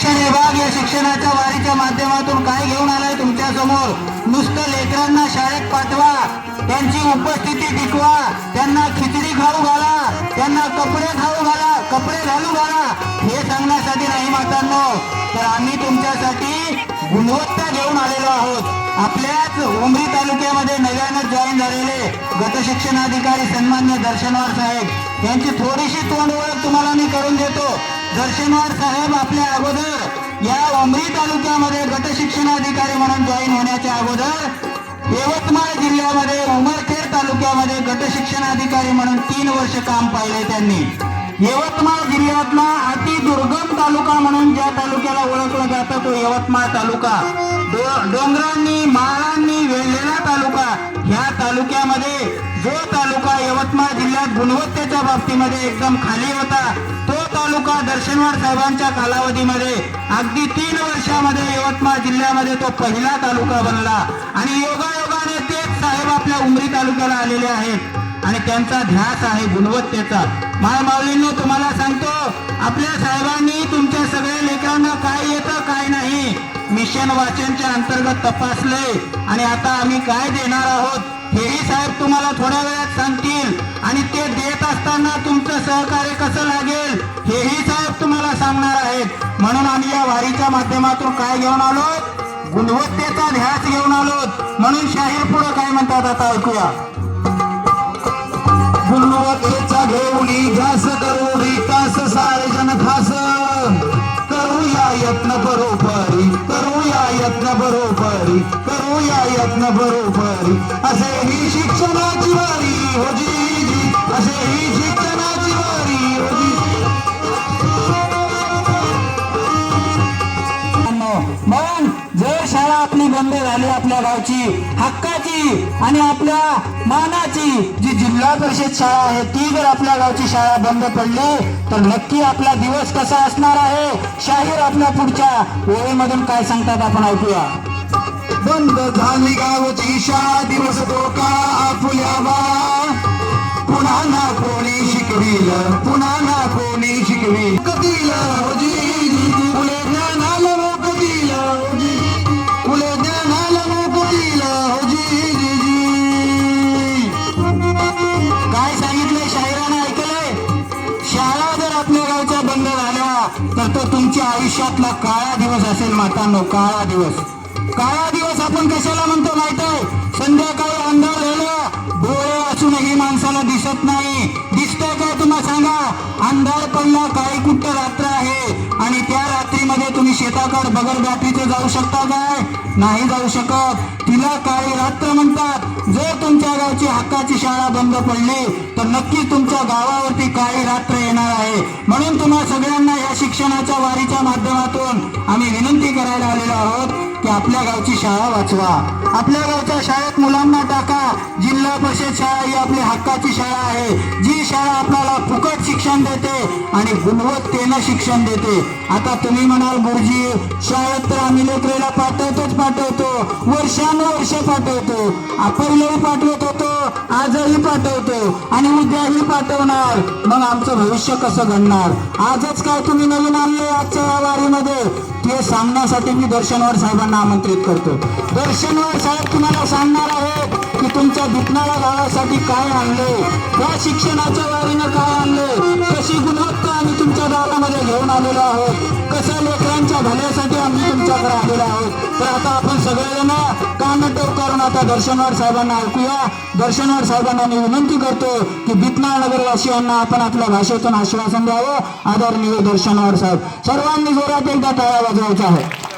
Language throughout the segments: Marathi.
शिक्षण विभाग या शिक्षणाच्या वारीच्या माध्यमातून काय घेऊन आलाय तुमच्यासमोर? नुसतं लेकरांना शाळेत पाठवा त्यांची उपस्थिती टिकवा त्यांना खिचडी खाऊ घाला त्यांना कपडे खाऊ घाला कपडे घालू घाला. हे सांगण्यासाठी नाही मातांनो तर आम्ही तुमच्यासाठी गुणवत्ता घेऊन आलेलो आहोत. आपल्याच उमरी तालुक्यामध्ये नव्यानं जॉईन झालेले गट शिक्षणाधिकारी सन्मान्य दर्शनवार साहेब यांची थोडीशी तोंड ओळख तुम्हाला मी करून देतो. दर्शनवार साहेब आपल्या अगोदर या उमरी तालुक्यामध्ये गट शिक्षणाधिकारी म्हणून जॉईन होण्याच्या अगोदर यवतमाळ जिल्ह्यामध्ये उमरखेड तालुक्यामध्ये गट शिक्षणाधिकारी म्हणून तीन वर्ष काम पाहिले त्यांनी. यवतमाळ जिल्ह्यातला अति दुर्गम तालुका म्हणून ज्या तालुक्याला ओळखला जातं तो यवतमाळ तालुका. डोंगरांनी माळांनी वेढलेला तालुका. ह्या तालुक्यामध्ये जो तालुका यवतमाळ जिल्ह्यात गुणवत्तेच्या बाबतीमध्ये एकदम खाली होता तो तालुका दर्शनवार साहेबांच्या कालावधीमध्ये अगदी तीन वर्षामध्ये यवतमाळ जिल्ह्यामध्ये तो पहिला तालुका बनला. आणि योगायोगाने तेच साहेब आपल्या उमरी तालुक्याला आलेले आहेत. आणि त्यांचा ध्यास आहे गुणवत्तेचा. माय माऊलींनो तुम्हाला सांगतो आपल्या साहेबांनी तुमच्या सगळ्या लेकरांना काय येतं काय नाही मिशन वाचनच्या अंतर्गत तपासले. आणि आता आम्ही काय देणार आहोत? हेही साहेब तुम्हाला थोड्या वेळात सांगतील आणि ते देत असताना तुमचं सहकार्य कसं लागेल हेही साहेब तुम्हाला सांगणार आहेत. म्हणून आम्ही या वारीच्या माध्यमातून काय घेऊन आलो गुणवत्तेचा ध्यास घेऊन आलो म्हणून शाहीर पुढे काय म्हणतात आता ऐकूया. गुणवत्तेचा घेऊनी ध्यास करू विकास सारे जन खास. करूया यत्न बरोबर यत्न बरोबरी. करूया यत्न बरोबरी. असे ही शिक्षणाची वारी हो जी जी असे ही बंद झाली आपल्या गावची हक्काची आणि आपल्या मानाची. जी जिल्हा परिषद शाळा आहे ती जर आपल्या गावची शाळा बंद पडली तर नक्की आपला दिवस कसा असणार आहे? शाहीर आपल्या पुढच्या ओळीमधून काय सांगतात आपण ऐकूया. बंद झाली गावची शाळा दिवस धोका आपुल्या पुन्हा ना कोणी शिकविल पुन्हा ना कोणी शिकविल. आयुष्यातला काळा दिवस असेल मातांनो काळा दिवस. काळा दिवस आपण कशाला म्हणतो माहीत आहे? संध्याकाळी अंधार झालं डोळे असूनही माणसाला दिसत नाही. दिसतंय काय तुम्हाला सांगा? अंधार पडला काही कुठं रात्र शेताकड बगर बॅटरीचे जाऊ शकता काय? नाही जाऊ शकत. तिला काळी रात्र म्हणतात. जर तुमच्या गावची हक्काची शाळा बंद पडली तर नक्की तुमच्या गावावरती काळी रात्र येणार आहे. म्हणून तुम्हा सगळ्यांना या शिक्षणाच्या वारीच्या माध्यमातून आम्ही विनंती करायला आलेलो आहोत की आपल्या गावची शाळा वाचवा. आपल्या गावच्या शाळेत मुलांना टाका. जिल्हा परिषद शाळा ही आपली हक्काची शाळा आहे. जी शाळा आपल्याला फुकट शिक्षण देते आणि गुणवत्तेनं शिक्षण देते. आता तुम्ही म्हणाल गुरुजी शाळेत तर आम्ही लेकरेला पाठवतोच पाठवतो. वर्षानुवर्ष पाठवतो. पहिलेही पाठवत होतो आजही पाठवतो आणि उद्याही पाठवणार. मग आमचं भविष्य कसं घडणार? आजच काय तुम्ही नवीन आणले आजच्या या वारीमध्ये? ते सांगण्यासाठी मी दर्शनवर साहेबांना आमंत्रित करतो. दर्शनवर साहेब तुम्हाला सांगणार आहेत की तुमच्या दुखणाऱ्या गावासाठी काय आणले या शिक्षणाच्या वारीनं काय आणले कशी गुणवत्ता आम्ही तुमच्या गावामध्ये घेऊन आलेलो आहोत? कसं लेकरांच्या भल्यासाठी आम्ही तुमच्याकडे आलेलो आहोत. तर आता आपण सगळेजण कानटोक करून आता दर्शनवार साहेबांना ऐकूया. दर्शनवार साहेबांना मी विनंती करतो की बितनाळ नगरवासियांना आपण आपल्या भाषेतून आश्वासन द्यावं. आदरणीय दर्शनवार साहेब सर्वांनी जोरात एकदा टाळ्या वाजवायच्या आहे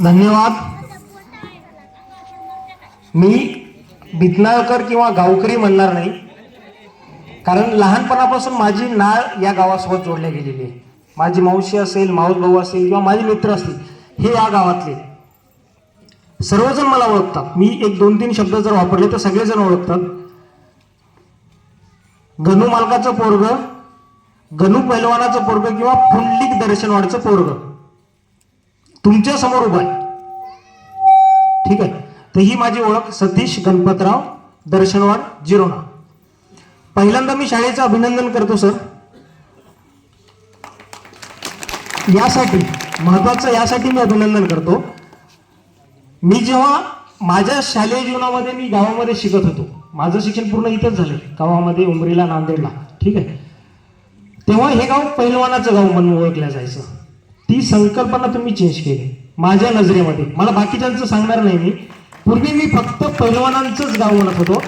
धन्यवाद. मी बितनाळकर किंवा गावकरी म्हणणार नाही. कारण लहानपणापासून माझी नाळ या गावासोबत जोडल्या गेलेली आहे. माझी मावशी असेल माऊस भाऊ असेल किंवा माझे मित्र असतील हे या गावातले. सर्वजण मला ओळखतात. मी एक दोन तीन शब्द जर वापरले तर सगळेजण ओळखतात. गणू मालकाचं पोरग गणू पैलवानाचं पोरग किंवा पुंडलिक दर्शनवाडचं पोरग. तुमच्यासमोर उभा आहे. ठीक आहे? तर ही माझी ओळख सतीश गणपतराव दर्शनवाड जिरोना पहिल्यांदा मी शाळेचं अभिनंदन करतो सर. यासाठी महत्वाचं यासाठी मी अभिनंदन करतो. मी जेव्हा माझ्या शालेय जीवनामध्ये मी गावामध्ये शिकत होतो माझं शिक्षण पूर्ण इथंच झालंय गावामध्ये उमरीला नांदेडला ठीक आहे? तेव्हा हे गाव पहिलवानाचं गाव म्हणून ओळखलं जायचं. ती संकल्पना तुम्ही चेंज केली माझ्या नजरेमध्ये. मला बाकीच्यांचं सांगणार नाही मी. पूर्वी मी फक्त पहिलवानांचंच गाव म्हणत होतो.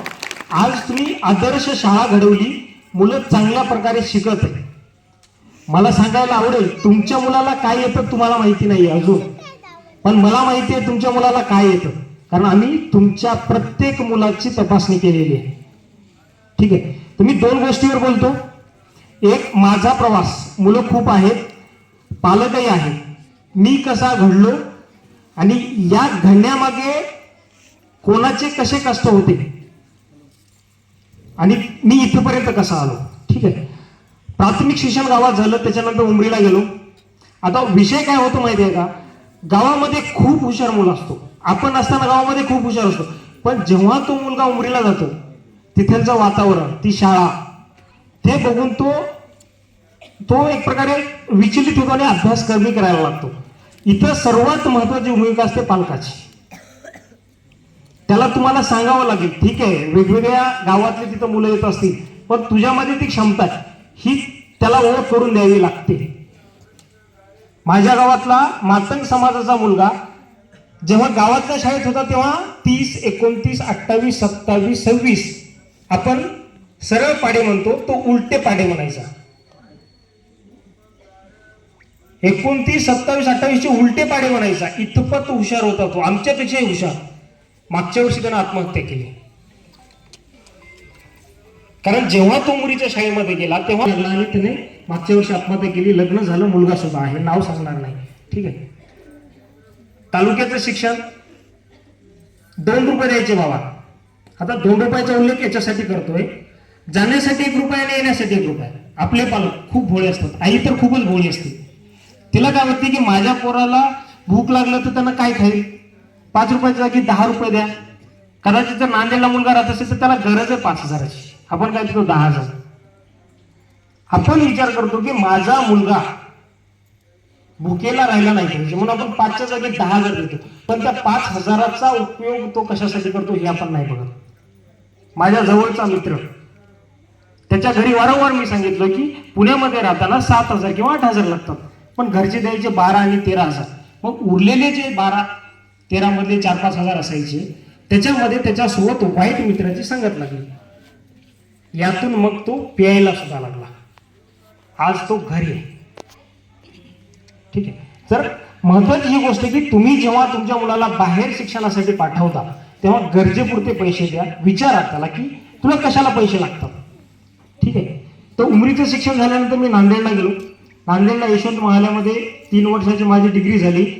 आज तुम्ही आदर्श शाळा घडवली मुलं चांगल्या प्रकारे शिकत आहे मला सांगायला आवडेल तुमच्या मुलाला काय येतं तुम्हाला माहिती नाही अजून. पण मला माहिती आहे तुमच्या मुलाला काय येतं. कारण आम्ही तुमच्या प्रत्येक मुलाची तपासणी केलेली आहे. ठीक आहे? तर मी दोन गोष्टीवर बोलतो. एक माझा प्रवास. मुलं खूप आहेत पालकही आहे मी कसा घडलो आणि या घडण्यामागे कोणाचे कसे कष्ट होते? आणि मी इथपर्यंत कसा आलो? ठीक आहे. प्राथमिक शिक्षण गावात झालं त्याच्यानंतर उमरीला गेलो. आता विषय काय होतो माहिती आहे का? गावामध्ये खूप हुशार मुलं असतो. आपण असताना गावामध्ये खूप हुशार असतो. पण जेव्हा तो मुलगा उमरीला जातो तिथलचं वातावरण ती शाळा ते बघून तो तो एक प्रकारे विचलित होतो आणि अभ्यास कमी करायला लागतो. इथं सर्वात महत्वाची भूमिका असते पालकाची. त्याला तुम्हाला सांगावं लागेल. ठीक आहे वेगवेगळ्या गावातले तिथं मुलं येत असतील पण तुझ्यामध्ये ती क्षमता आहे. ही त्याला ओळख करून द्यावी लागते. माझ्या गावातला मातंग समाजाचा मुलगा जेव्हा गावातल्या शाळेत होता तेव्हा तीस एकोणतीस अठ्ठावीस सत्तावीस सव्वीस आपण सरळ पाडे म्हणतो तो उलटे पाडे म्हणायचा. एकोणतीस सत्तावीस अठ्ठावीसचे उलटे पाडे म्हणायचा. इतपत हुशार होता तो आमच्यापेक्षाही हुशार. मागच्या वर्षी त्यानं आत्महत्या केली. कारण जेव्हा तो मुलीच्या शाळेमध्ये गेला तेव्हा आणि त्याने मागच्या वर्षी आत्महत्या केली. लग्न झालं मुलगा सुद्धा आहे नाव सांगणार नाही. ठीक आहे? तालुक्याचं शिक्षण दोन रुपये द्यायचे बाबा. आता दोन रुपयाचा उल्लेख याच्यासाठी करतोय. जाण्यासाठी एक रुपया आणि येण्यासाठी एक रुपया. आपले पालक खूप भोळे असतात. आई तर खूपच भोळी असते. तिला काय वाटते की माझ्या पोराला भूक लागलं तर त्यांना काय खाईल? पाच रुपयाच्या जागी दहा रुपये द्या. कदाचित जर नांदेडला मुलगा राहत असेल तर त्याला गरज आहे पाच हजाराची. आपण काय देतो? दहा हजार. आपण विचार करतो की माझा मुलगा भुकेला राहिला नाही पाहिजे. म्हणून आपण पाचच्या जागी दहा हजार देतो. पण त्या पाच हजाराचा उपयोग तो कशासाठी करतो हे आपण नाही बघत. माझ्या जवळचा मित्र त्याच्या घरी वारंवार मी सांगितलं की पुण्यामध्ये राहताना सात हजार किंवा आठ हजार लागतात. पण घरचे द्यायचे बारा आणि तेरा हजार. मग उरलेले जे बारा तेरामधले चार पाच हजार असायचे. त्याच्यामध्ये त्याच्यासोबत वाईट मित्राची संगत लागली. यातून मग तो प्यायला सुद्धा लागला. आज तो घरी आहे. ठीक आहे. तर महत्वाची ही गोष्ट आहे की तुम्ही जेव्हा तुमच्या मुलाला बाहेर शिक्षणासाठी पाठवता तेव्हा गरजेपुरते पैसे द्या. विचारा त्याला की तुला कशाला पैसे लागतात? ठीक आहे. तर उमरीचं शिक्षण झाल्यानंतर मी नांदेडला गेलो. नांदेडला यशवंत महाल्यामध्ये तीन वर्षाची माझी डिग्री झाली.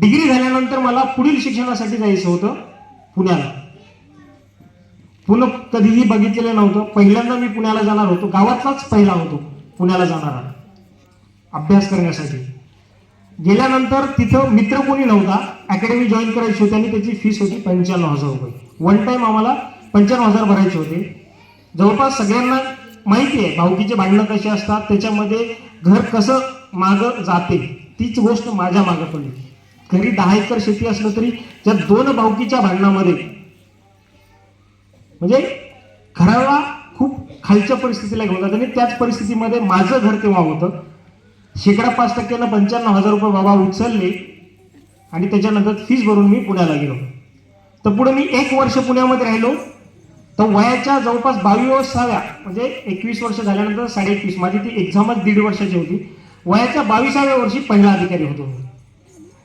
डिग्री झाल्यानंतर मला पुढील शिक्षणासाठी जायचं होतं पुण्याला. पुणं कधीही बघितलेलं नव्हतं. पहिल्यांदा मी पुण्याला जाणार होतो. गावातलाच पहिला होतो पुण्याला जाणारा. अभ्यास करण्यासाठी. गेल्यानंतर तिथं मित्र कोणी नव्हता. अकॅडमी जॉईन करायची होती आणि त्याची फीस होती पंच्याण्णव हजार रुपये. वन टाईम आम्हाला पंच्याण्णव हजार भरायचे होते. जवळपास सगळ्यांना माहिती आहे भावकीचे भांडणं कसे असतात त्याच्यामध्ये घर कसं मागं जाते तीच गोष्ट माझ्या मागं पडली. घरी दहा एकर शेती असलं तरी त्या दोन भावकीच्या भांडणामध्ये म्हणजे घराला खूप खालच्या परिस्थितीला घेऊन जात आणि त्याच परिस्थितीमध्ये माझं घर तेव्हा होतं. शेकडा पाच टक्क्यानं पंच्याण्णव हजार रुपये बाबा उचलले आणि त्याच्यानंतर फीज भरून मी पुण्याला गेलो. तर पुढे मी एक वर्ष पुण्यामध्ये राहिलो. तर वयाच्या जवळपास बावीसाव्या म्हणजे एकवीस वर्ष झाल्यानंतर साडे एकवीस माझी ती एक्झामच दीड वर्षाची होती. वयाच्या बावीसाव्या वर्षी पहिला अधिकारी होतो मी.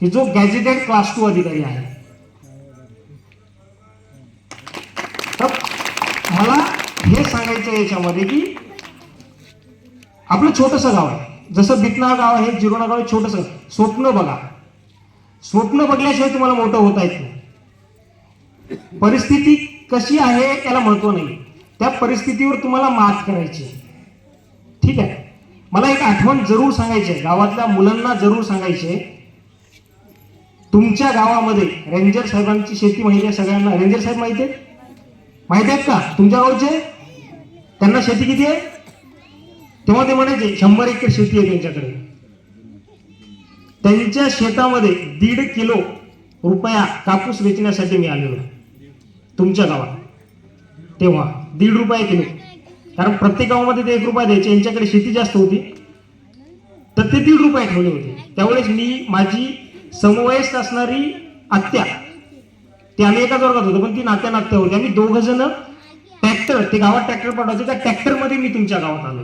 की जो गॅजेटेड क्लास टू अधिकारी आहे. तर मला हे सांगायचं आहे याच्यामध्ये की आपलं छोटंसं गाव आहे. जसं बिकना गाव आहे जिरोणा गाव आहे छोटंसं. स्वप्न बघा. स्वप्न बघल्याशिवाय तुम्हाला मोठं होता येत नाही. परिस्थिती कशी आहे त्याला महत्त्व नाही. त्या परिस्थितीवर तुम्हाला मात करायची आहे. ठीक आहे? मला एक आठवण जरूर सांगायची आहे. गावातल्या मुलांना जरूर सांगायची आहे. तुमच्या गावामध्ये रेंजर साहेबांची शेती माहिती आहे सगळ्यांना? रेंजर साहेब माहिती आहेत? माहिती आहेत का? तुमच्या गावचे? त्यांना शेती किती आहे? तेव्हा ते म्हणायचे शंभर एकर शेती आहे त्यांच्याकडे. त्यांच्या शेतामध्ये दीड किलो रुपया कापूस वेचण्यासाठी मी आलेलो. तुमच्या गावात. तेव्हा दीड रुपये किलो. कारण प्रत्येक गावामध्ये ते एक रुपया द्यायचे. यांच्याकडे शेती जास्त होती. तर ते दीड रुपये ठेवले होते. त्यावेळेस मी माझी समवयस्क असणारी आत्या. ते आम्ही एकाच वर्गात होतो पण ती नात्या नात्या होती. आम्ही दोघ जण ट्रॅक्टर ते गावात ट्रॅक्टर पाठवायचे. त्या ट्रॅक्टरमध्ये मी तुमच्या गावात आलो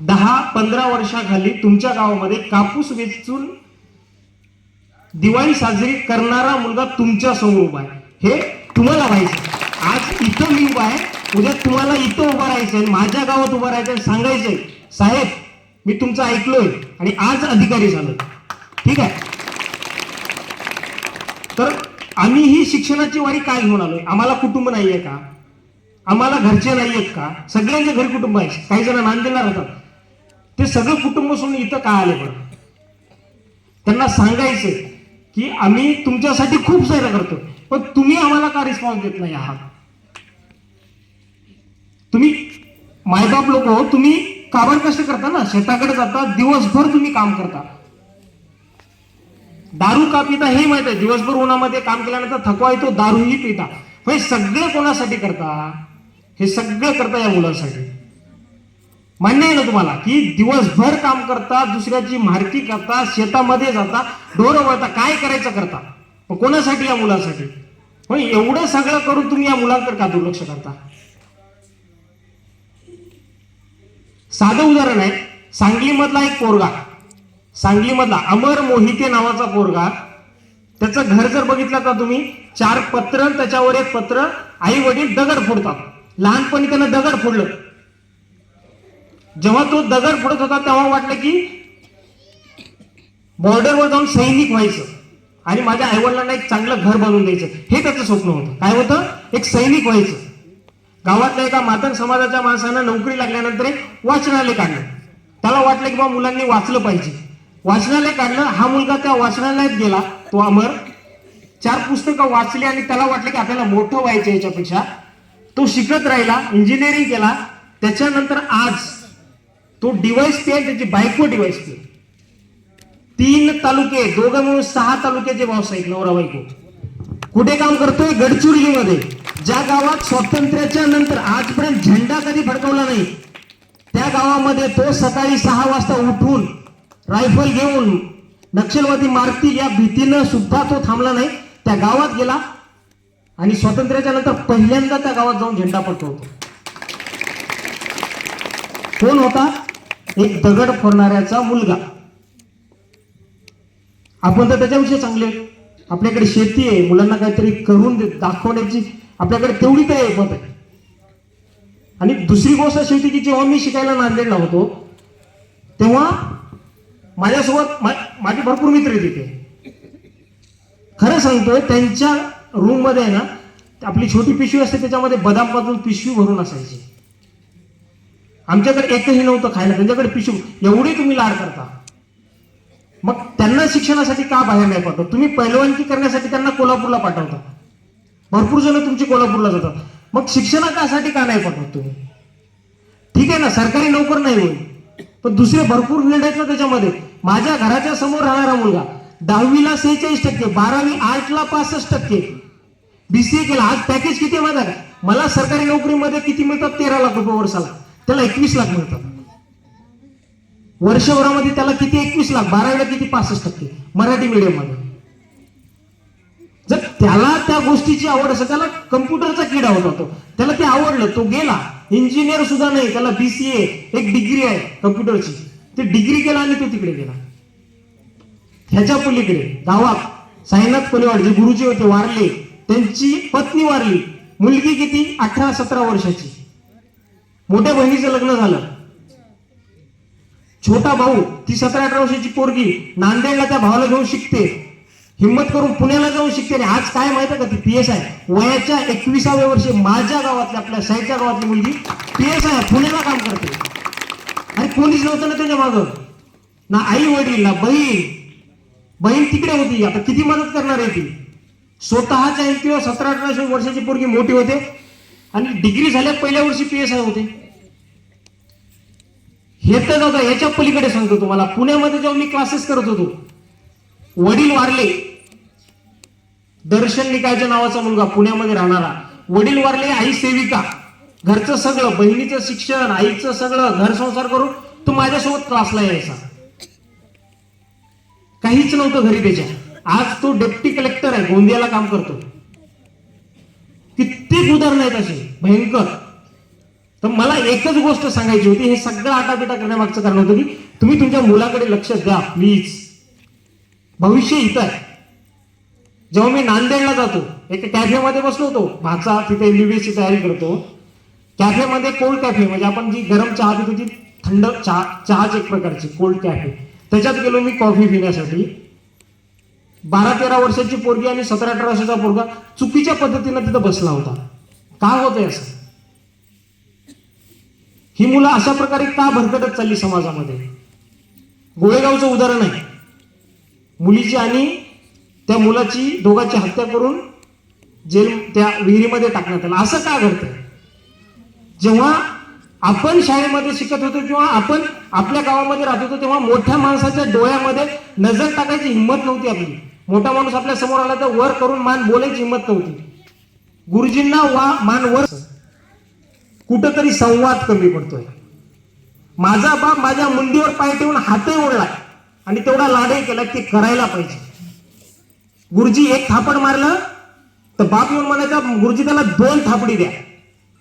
दहा पंधरा वर्षाखाली तुमच्या गावामध्ये कापूस वेचून दिवाळी साजरी करणारा मुलगा तुमच्यासमोर उभा आहे. हे तुम्हाला व्हायचं आज इथं मी उभा आहे. उद्या तुम्हाला इथं उभा राहायचंय आणि माझ्या गावात उभा राहायचं सांगायचंय साहेब मी तुमचं ऐकलोय आणि आज अधिकारी झालोय. ठीक आहे? तर आम्ही ही शिक्षणाची वारी काय घेऊन आलोय? आम्हाला कुटुंब नाहीये का? आम्हाला घरचे नाही आहेत का? सगळ्यांचे घरी कुटुंब आहे. काही जण नांदेडला राहतात ते सगळं कुटुंब सोडून इथं का आले बरं? त्यांना सांगायचं की आम्ही तुमच्यासाठी खूप सहाय्य करतो पण तुम्ही आम्हाला का रिस्पॉन्स देत नाही आहात? तुम्ही मायबाप लोक हो, तुम्ही काबर कष्ट करता ना? शेताकडे जाता दिवसभर तुम्ही काम करता. दारू का पिता हे माहीत आहे. दिवसभर उन्हामध्ये काम केल्यानंतर थकवा येतो दारूही पिता. हे सगळे कोणासाठी करता? हे सगळं करता या मुलांसाठी. मान्य आहे ना तुम्हाला की दिवसभर काम करता दुसऱ्याची मारती करता शेतामध्ये जाता डोरं वळता काय करायचं करता? पण कोणासाठी या मुलांसाठी? पण एवढं सगळं करून तुम्ही या मुलांकडे का दुर्लक्ष करता? साधं उदाहरण आहे. सांगलीमधला एक पोरगा. सांगलीमधला अमर मोहिते नावाचा पोरगा. त्याचं घर जर बघितलं का तुम्ही चार पत्र त्याच्यावर एक पत्र आई वडील दगड फोडतात. लहानपणी त्यानं दगड फोडलं. जेव्हा तो दगड फोडत होता तेव्हा वाटलं की बॉर्डरवर जाऊन सैनिक व्हायचं आणि माझ्या आईवडिलांना एक चांगलं घर बनवून द्यायचं. हे त्याचं स्वप्न होतं. काय होतं? एक सैनिक व्हायचं. गावातल्या एका मातंग समाजाच्या माणसानं नोकरी लागल्यानंतर एक वाचनालय काढलं. त्याला वाटलं की बा मुलांनी वाचलं पाहिजे. वाचनालय काढलं हा मुलगा त्या वाचनालयात गेला तो अमर. चार पुस्तकं वाचली आणि त्याला वाटलं की आपल्याला मोठं व्हायचं याच्यापेक्षा. तो शिकत राहिला इंजिनिअरिंग केला. त्याच्यानंतर आज तो डिवाइस पे आहे त्याची बायको डिवाइस पे तीन तालुके दोघं मिळून सहा तालुक्याचे व्यावसायिक नवरा बायको. कुठे काम करतोय? गडचिरोलीमध्ये. ज्या गावात स्वातंत्र्याच्या नंतर आजपर्यंत झेंडा कधी फडकवला नाही त्या गावामध्ये तो सकाळी सहा वाजता उठून रायफल घेऊन नक्षलवादी मारतील या भीतीनं सुद्धा तो थांबला नाही. त्या गावात गेला आणि स्वातंत्र्याच्या नंतर पहिल्यांदा त्या गावात जाऊन झेंडा पडतो कोण होता? एक दगड फोडणाऱ्याचा मुलगा. आपण तर त्याच्याविषयी चांगले. आपल्याकडे शेती आहे. मुलांना काहीतरी करून दाखवण्याची आपल्याकडे तेवढी तर ऐपत आहे आणि दुसरी गोष्ट शेती की जेव्हा मी शिकायला नांदेडला होतो तेव्हा माझ्यासोबत माझे भरपूर मित्र आहेत तिथे खरं सांगतोय त्यांच्या रूममध्ये आहे ना आपली छोटी पिशवी असते त्याच्यामध्ये बदाम पाजून पिशवी भरून असायची. आमच्याकडे एकही नव्हतं खायला त्यांच्याकडे पिशवी एवढी तुम्ही लाड करता. मग त्यांना शिक्षणासाठी का बाहेर नाही पाठवत? तुम्ही पैलवानकी करण्यासाठी त्यांना कोल्हापूरला पाठवता. भरपूर जण तुमची कोल्हापूरला जातात. मग शिक्षणासाठी का नाही पाठवत तुम्ही? ठीक आहे ना सरकारी नोकर नाही होईल पण दुसरे भरपूर फील्ड आहेत ना त्याच्यामध्ये. माझ्या घराच्या समोर राहणारा मुलगा दहावीला सेहेचाळीस टक्के बारावी आठला पासष्ट टक्के. बीसीए केला. आज पॅकेज किती माझा आहे का? मला सरकारी नोकरीमध्ये किती मिळतात? तेरा लाख रुपये वर्षाला. त्याला एकवीस लाख मिळतात. वर्षभरामध्ये त्याला किती? एकवीस लाख. बारावीला किती? पासष्ट टक्के. मराठी मीडियममध्ये. जर त्याला त्या गोष्टीची आवड असेल त्याला कम्प्युटरचा किडा होता तो त्याला ते आवडलं तो गेला. इंजिनियर सुद्धा नाही त्याला बीसीए एक डिग्री आहे कम्प्युटरची ते डिग्री केला आणि तो तिकडे गेला. ह्याच्या पलीकडे गावात साईनाथ कोलेवाड जे गुरुजी होते वारले. त्यांची पत्नी वारली. मुलगी किती? अठरा सतरा वर्षाची. मोठ्या बहिणीचं लग्न झालं. छोटा भाऊ ती सतरा अठरा वर्षाची पोरगी नांदेडला त्या भावाला घेऊन शिकते. हिंमत करून पुण्याला जाऊन शिकते आणि आज काय माहिती का ती पी एस आय वयाच्या एकविसाव्या वर्षी माझ्या गावातल्या आपल्या साईच्या गावातली मुलगी पी एस आय पुण्याला काम करते. आणि कोणीच नव्हतं ना त्याच्या मागं. ना आई वडील ना बहीण. बहीण तिकडे होती. आता किती मदत करणार आहे ती? स्वतःच्या एमपीओ सतरा अठराशे वर्षाची पोरगी मोठी होते आणि डिग्री झाल्या पहिल्या वर्षी पी एस आय होते. हे तर जाऊ याच्या पलीकडे सांगतो तुम्हाला. पुण्यामध्ये जेव्हा मी क्लासेस करत होतो. वडील वारले. दर्शन निकायच्या नावाचा मुलगा पुण्यामध्ये राहणारा. वडील वारले आई सेविका. घरचं सगळं बहिणीचं शिक्षण आईचं सगळं घर संसार करून तो माझ्यासोबत क्लासला यायचा. काहीच नव्हतं घरी त्याच्या. आज तो डेप्टी कलेक्टर आहे गोंदियाला काम करतो. कित्येक उदाहरणं आहेत असे. भयंकर. तर मला एकच गोष्ट सांगायची होती हे सगळं आटापिटा करण्यामागचं कारण होतं की तुम्ही तुमच्या मुलाकडे लक्ष द्या प्लीज भविष्य इथं आहे. जेव्हा मी नांदेडला जातो एका कॅफेमध्ये बसलो होतो भाचा तिथे एम बी तयारी करतो. कॅफेमध्ये कोल्ड कॅफे म्हणजे आपण जी गरम चहा पितो ती थंड चहा चहाच एक प्रकारची कोल्ड कॅफे त्याच्यात गेलो मी कॉफी पिण्यासाठी. बारा तेरा वर्षाची पोरगी आणि सतरा अठरा वर्षाचा पोरगा चुकीच्या पद्धतीनं तिथं बसला होता. का होतंय असं? ही मुलं अशा प्रकारे का भरकटत चालली समाजामध्ये? गोळेगावचं उदाहरण आहे. मुलीची आणि त्या मुलाची दोघांची हत्या करून जेल त्या विहिरीमध्ये टाकण्यात आलं. असं का घडतंय? जेव्हा आपण शाळेमध्ये शिकत होतो किंवा आपण आपल्या गावामध्ये राहत होतो तेव्हा मोठ्या माणसाच्या डोळ्यामध्ये नजर टाकायची हिंमत नव्हती आपली. मोठा माणूस आपल्यासमोर आला तर वर करून मान बोलायची हिंमत नव्हती. गुरुजींना वा मान वर कुठंतरी संवाद कमी पडतोय. माझा बाप माझ्या मुंडीवर पाय ठेवून हातही ओढला आणि तेवढा लाडही केला ते करायला पाहिजे. गुरुजी एक थापड मारलं तर बाप येऊन म्हणायचा गुरुजी त्याला दोन थापडी द्या.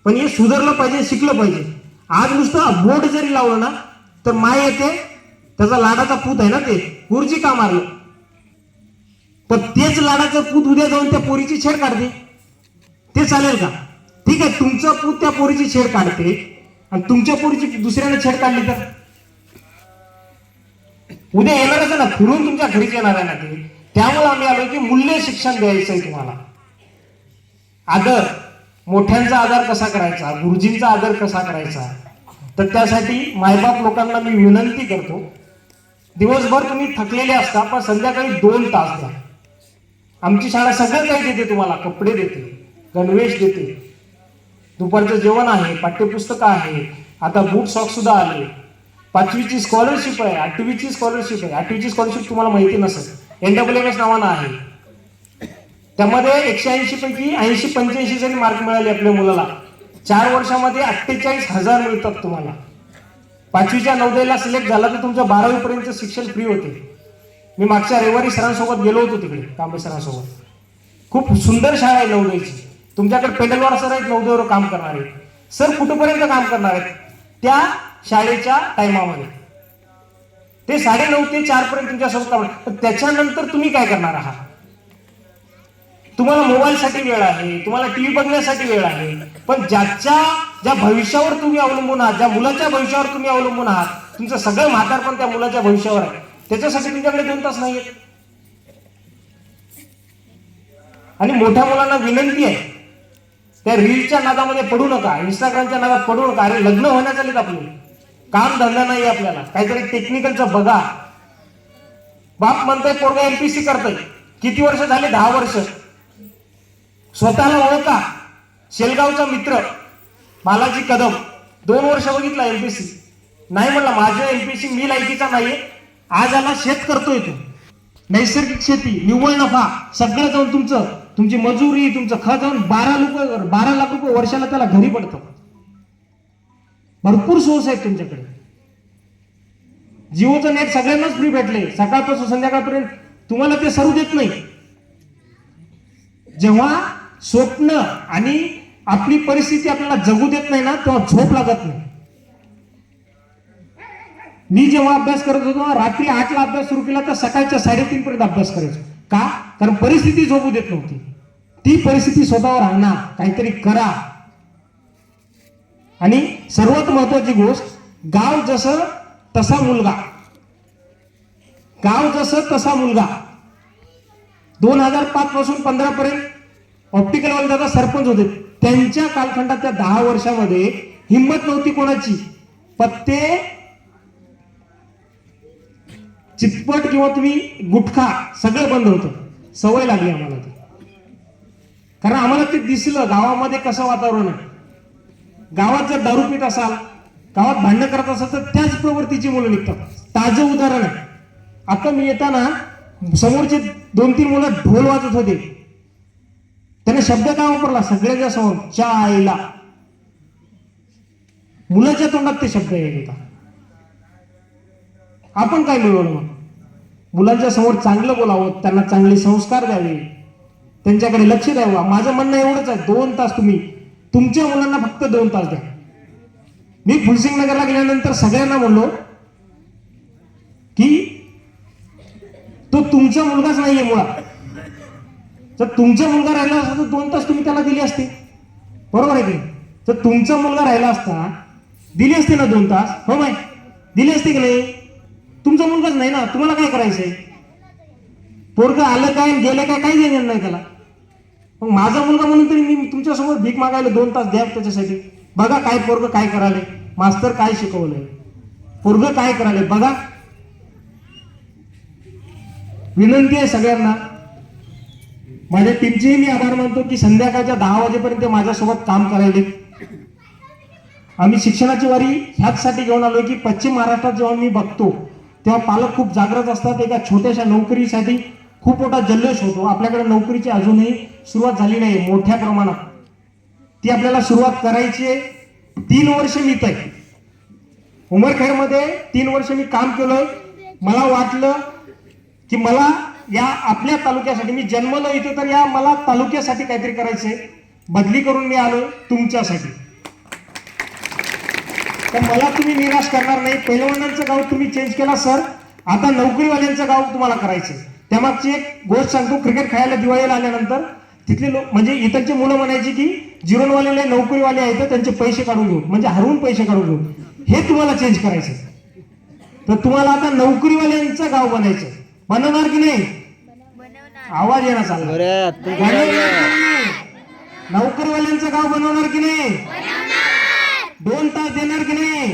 पण हे सुधारलं पाहिजे शिकलं पाहिजे. आज नुसतं बोट जरी लावलं ना तर माय येते त्याचा लाडाचा पूत आहे ना ते. गुरुजी का मारलं? पण तेच लाडाचं पूत उद्या जाऊन त्या पोरीची छेड काढते. ते चालेल का? ठीक आहे तुमचं पूत त्या पोरीची छेड काढते. आणि तुमच्या पोरीची दुसऱ्याने छेड काढली तर? उद्या येणारच आहे ना फिरून तुमच्या घरीच येणार आहे ना ते. त्यामुळे आम्ही आलो की मूल्य शिक्षण द्यायचं आहे तुम्हाला. आदर. मोठ्यांचा आदर कसा करायचा? गुरुजींचा आदर कसा करायचा? तर त्यासाठी मायबाप लोकांना मी विनंती करतो. दिवसभर तुम्ही थकलेले असता पण संध्याकाळी दोन तास द्या. आमची शाळा सगळं काही देते तुम्हाला. कपडे देते गणवेश देते. दुपारचं जेवण आहे पाठ्यपुस्तकं आहे. आता बूट सॉक्स सुद्धा आले. पाचवीची स्कॉलरशिप आहे आठवीची स्कॉलरशिप आहे. आठवीची स्कॉलरशिप तुम्हाला माहिती नसेल. एन डब्ल्यू एम एस नावानं आहे. त्यामध्ये एकशे ऐंशी पैकी ऐंशी पंच्याऐंशी जरी मार्क मिळाले आपल्या मुलाला चार वर्षामध्ये अठ्ठेचाळीस हजार मिळतात तुम्हाला. पाचवीच्या नवोदयला सिलेक्ट झाला तर तुमच्या बारावीपर्यंत शिक्षण फ्री होते. मी मागच्या रविवारी सरांसोबत गेलो होतो तिकडे कांबळे सरांसोबत. खूप सुंदर शाळा आहे नवदेची तुमच्याकडे पेंडलवार सर आहेत नवदेवर काम करणारे. सर कुठपर्यंत काम करणार आहेत? त्या शाळेच्या टायमामध्ये. ते साडे नऊ ते चार पर्यंत तुमच्यासोबत काम त्याच्यानंतर तुम्ही काय करणार आहात? तुम्हाला मोबाईलसाठी वेळ आहे तुम्हाला टीव्ही बघण्यासाठी वेळ आहे पण ज्याच्या ज्या भविष्यावर तुम्ही अवलंबून आहात ज्या मुलाच्या भविष्यावर तुम्ही अवलंबून आहात तुमचं सगळं म्हातारपण त्या मुलाच्या भविष्यावर आहे. त्याच्यासाठी तुमच्याकडे दोन तास नाहीये आणि मोठ्या मुलांना विनंती आहे त्या रीलच्या नादामध्ये पडू नका इंस्टाग्रामच्या नादात पडू नका अरे लग्न होण्यात आलेत आपले. काम धंदा नाही आपल्याला. काहीतरी टेक्निकलचं बघा. बाप म्हणतोय पोरगा एमपीसी करतोय. किती वर्ष झाले? दहा वर्ष. स्वतःला ओळखा. शेलगावचा मित्र. बालाजी कदम. दोन वर्ष बघितला एमपीसी नाही म्हणला माझ्या एमपीसी मी लायकीचा नाहीये. आज आला शेत करतोय तू. नैसर्गिक शेती निव्वळ नफा सगळं जाऊन तुमचं तुमची मजुरी तुमचं खत जाऊन बारा लोक बारा लाख रुपये वर्षाला त्याला घरी पडतं. भरपूर सोर्स आहेत तुमच्याकडे. जिओचं नेट सगळ्यांनाच फ्री भेटले सकाळपासून संध्याकाळपर्यंत तुम्हाला ते सरू देत नाही. जेव्हा स्वप्न आणि आपली परिस्थिती आपल्याला जगू देत नाही ना तेव्हा झोप लागत नाही. मी जेव्हा अभ्यास करत होतो रात्री आठला अभ्यास सुरू केला तर सकाळच्या साडेतीन पर्यंत अभ्यास करायचो. का? कारण परिस्थिती झोपू देत नव्हती. ती परिस्थिती स्वतःवर आणा काहीतरी करा. आणि सर्वात महत्वाची गोष्ट गाव जसं तसा मुलगा. गाव जसं तसा मुलगा. दोन हजार पाच पासून पंधरा पर्यंत ऑप्टिकलवाले दादा सरपंच होते. त्यांच्या कालखंडात त्या दहा वर्षामध्ये हिंमत नव्हती कोणाची. पत्ते चितपट किंवा तुम्ही गुटखा सगळं बंद होतं. सवय लागली आम्हाला ती. कारण आम्हाला ते दिसलं गावामध्ये कसं वातावरण आहे. गावात जर दारू पीठ असाल गावात भांडण करत असाल तर त्याच प्रवृत्तीची मुलं निघतात. ताजं उदाहरण आहे. आता मी येताना समोरचे दोन तीन मुलं ढोल वाजत होते. त्याने शब्द काय वापरला? सगळ्याच्या समोर च्या आईला. मुलाच्या तोंडात ते शब्द येत होता. आपण काय मिळवलं मग? मुलांच्या समोर चांगलं बोलावं त्यांना चांगले संस्कार द्यावे त्यांच्याकडे लक्ष द्यावं. माझं म्हणणं एवढंच आहे. दोन तास तुम्ही तुमच्या मुलांना फक्त दोन तास द्या. मी फुलसिंग नगरला गेल्यानंतर सगळ्यांना म्हणलो की तो तुमचा मुलगाच नाहीये मुळात. जर तुमचा मुलगा राहिला असता तर दोन तास तुम्ही त्याला दिली असते. बरोबर आहे की तर जर तुमचा मुलगा राहिला असता दिली असते ना दोन तास? हो माय दिली असते की नाही? तुमचा मुलगाच नाही ना? तुम्हाला काय करायचंय? पोरग आलं काय गेलं काय? काही देणार नाही त्याला. मग माझा मुलगा म्हणून तरी मी तुमच्यासमोर भीक मागायला दोन तास द्या त्याच्यासाठी. बघा काय पोरग काय करायले मास्तर काय शिकवलंय. पोरग काय करायले बघा. विनंती आहे सगळ्यांना. माझ्या टीमचेही मी आभार मानतो की संध्याकाळच्या दहा वाजेपर्यंत माझ्यासोबत काम करायले. आम्ही शिक्षणाची वारी ह्याचसाठी घेऊन आलो की पश्चिम महाराष्ट्रात जेव्हा मी बघतो तेव्हा पालक खूप जागृत असतात एका छोट्याशा नोकरीसाठी. खूप मोठा जल्लोष होतो. आपल्याकडे नोकरीची अजूनही सुरुवात झाली नाही मोठ्या प्रमाणात. ती आपल्याला सुरुवात करायची आहे. तीन वर्ष मी आहे. उमरखेडमध्ये तीन वर्ष मी काम केलोय मला वाटलं की मला या आपल्या तालुक्यासाठी मी जन्मलो इथे तर या मला तालुक्यासाठी काहीतरी करायचंय बदली करून मी आलो तुमच्यासाठी. तर मला तुम्ही निराश करणार नाही. पहिलवानांचं गाव तुम्ही चेंज केला सर आता नोकरीवाल्यांचं गाव तुम्हाला करायचं त्यामागची एक गोष्ट सांगतो क्रिकेट खेळायला दिवाळीला आल्यानंतर तिथले लोक म्हणजे इथलचे मुलं म्हणायची की जिरोनवालेले नोकरीवाले आहेत त्यांचे पैसे काढून घेऊ म्हणजे हरवून पैसे काढून घेऊ हे तुम्हाला चेंज करायचं तर तुम्हाला आता नोकरीवाल्यांचं गाव बनायचं बनवणार की नाही? आवाज येणार चालला? नोकरीवाल्यांचं गाव बनवणार की नाही? दोन तास देणार की नाही?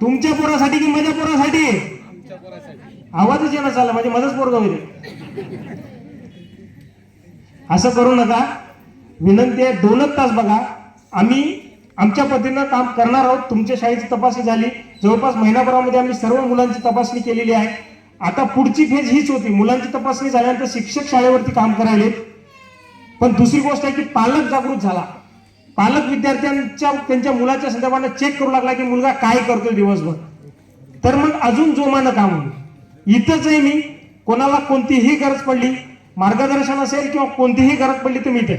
तुमच्या पोरासाठी की माझ्या पोरासाठी? आवाजच येणं चालला म्हणजे माझंच पोरगा होईल. असं करू नका. विनंती आहे दोनच तास बघा. आम्ही आमच्या पद्धतीनं काम करणार आहोत. तुमच्या शाळेची तपासणी झाली. जवळपास महिनाभरामध्ये आम्ही सर्व मुलांची तपासणी केलेली आहे. आता पुढची फेज हीच होती. मुलांची तपासणी झाल्यानंतर शिक्षक शाळेवरती काम करायले. पण दुसरी गोष्ट आहे की पालक जागृत झाला. पालक विद्यार्थ्यांच्या त्यांच्या मुलाच्या संदर्भानं चेक करू लागला की मुलगा काय करतोय दिवसभर. तर मग अजून जोमानं काम होईल. इथंच आहे मी कोणाला कोणतीही गरज पडली मार्गदर्शन असेल किंवा कोणतीही गरज पडली तर मी इथे.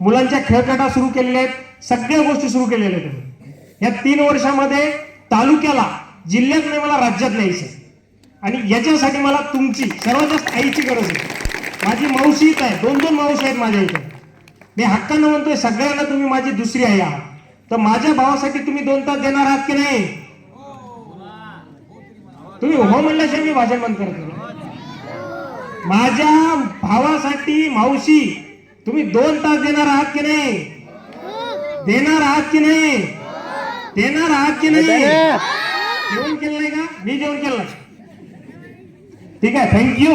मुलांच्या खेळकटा सुरू केलेल्या आहेत सगळ्या गोष्टी सुरू केलेल्या आहेत. या तीन वर्षामध्ये तालुक्याला जिल्ह्यात नाही मला राज्यात न्यायचं आणि याच्यासाठी मला तुमची सर्वात जास्त आईची गरज आहे. माझी मावशी इथं आहे दोन दोन मावशी आहेत माझ्या इथे. मी हक्कानं म्हणतोय सगळ्यांना तुम्ही माझी दुसरी आई आहात. तर माझ्या भावासाठी तुम्ही दोन तास देणार आहात की नाही? तुम्ही हो म्हणल्याशिवाय मी भाषण बंद करत माझ्या भावासाठी मावशी तुम्ही दोन तास देणार आहात की नाही? देणार आहात की नाही? देणार आहात की नाही? जेवण केलं नाही का? मी जेवण केलं. ठीक आहे थँक्यू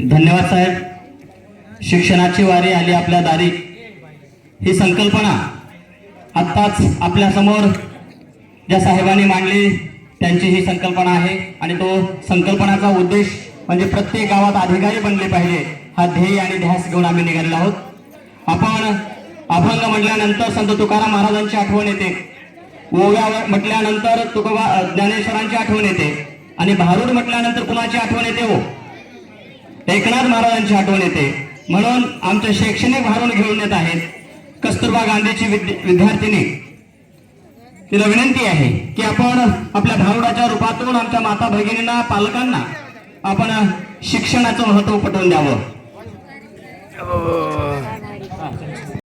धन्यवाद साहेब. शिक्षणाची वारी आली आपल्या दारी. ही संकल्पना आत्ताच आपल्यासमोर ज्या साहेबांनी मांडली त्यांची ही संकल्पना आहे. आणि तो संकल्पनाचा उद्देश म्हणजे प्रत्येक गावात अधिकारी बनले पाहिजे. हा ध्येय आणि ध्यास घेऊन आम्ही निघालेलो आहोत. आपण अभंग म्हटल्यानंतर संत तुकाराम महाराजांची आठवण येते. ओव्या म्हटल्यानंतर तुकोबा ज्ञानेश्वरांची आठवण येते. आणि भारूड म्हटल्यानंतर कुणाची आठवण येते हो? एकनाथ महाराजांची आठवण येते. म्हणून आमचं शैक्षणिक भारूड घेऊन येत आहेत. कस्तुरबा गांधीची विद्यार्थिनी. तिला विनंती आहे की आपण आपल्या भारुडाच्या रूपातून आमच्या माता भगिनींना पालकांना आपण शिक्षणाचं महत्त्व पटवून द्यावं.